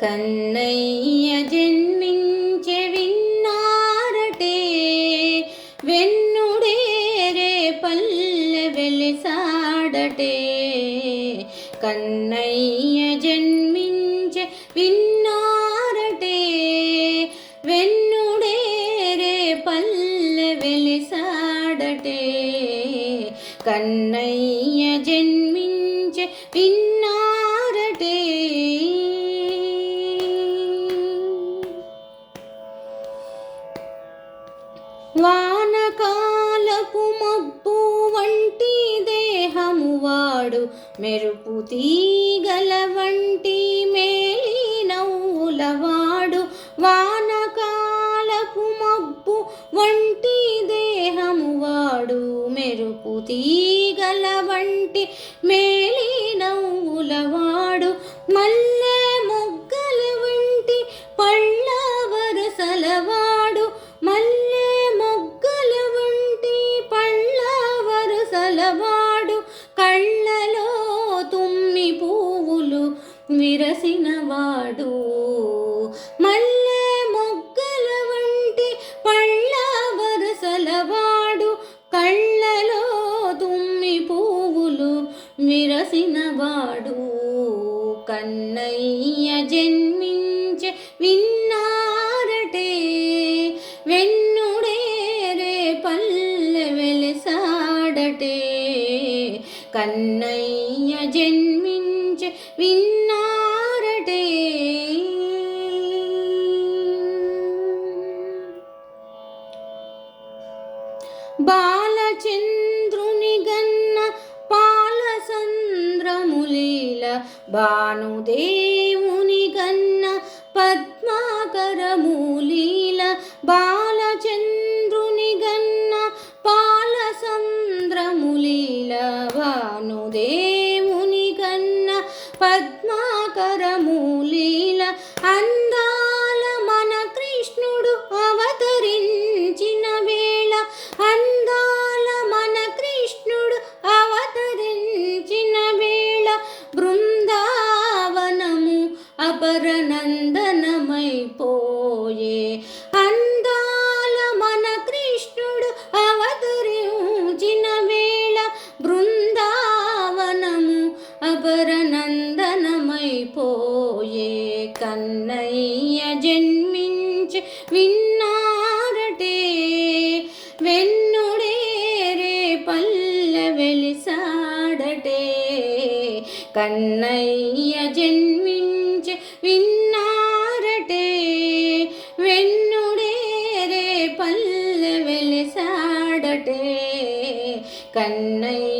കന്നയ്യ ജന്മിഞ്ച വിണ്ണാരട്ടെ വെണ്ണുടേരെ പല്ല വെളിസാടട്ടെ കന്നയ്യ ജന്മിഞ്ച വിണ്ണാരട്ടെ വെണ്ണുടേരെ പല്ല വെളിസാടട്ടെ കന്നയ്യ ജന്മി వానకాలపు మబ్బు వంటి దేహము వాడు. మెరుపు తీగల వంటి మేలి నవ్వులవాడు వానకాలపు మబ్బు వంటి దేహము వాడు. మెరుపు తీగల వంటి మే వరుసలవాడు కళ్ళలో తుమ్మి పువ్వులు విరసినవాడు మల్లె మొగ్గల వంటి పళ్ళ వరసలవాడు కళ్ళలో తుమ్మి పువ్వులు విరసినవాడు కన్నయ్య జన్మించె కన్నయ్య జన్మించె విన్నారటే బాలచంద్రుని గన్న పాలసంద్రములీల భానుదేవుని పద్మాకరమూలీల అందాల మన కృష్ణుడు అవతరించిన వేళ. అందాల మన కృష్ణుడు అవతరించిన వేళ. బృందావనము అపరనందనమైపోయే కన్నయ్య జన్మించి విన్నారటే వెన్నుడేరే పల్లె వెలిసాడటే కన్నయ్య జన్మించి విన్నారటే వెన్నుడేరే పల్లె వెలిసాడటే కన్నయ్య జన్మించి విన్న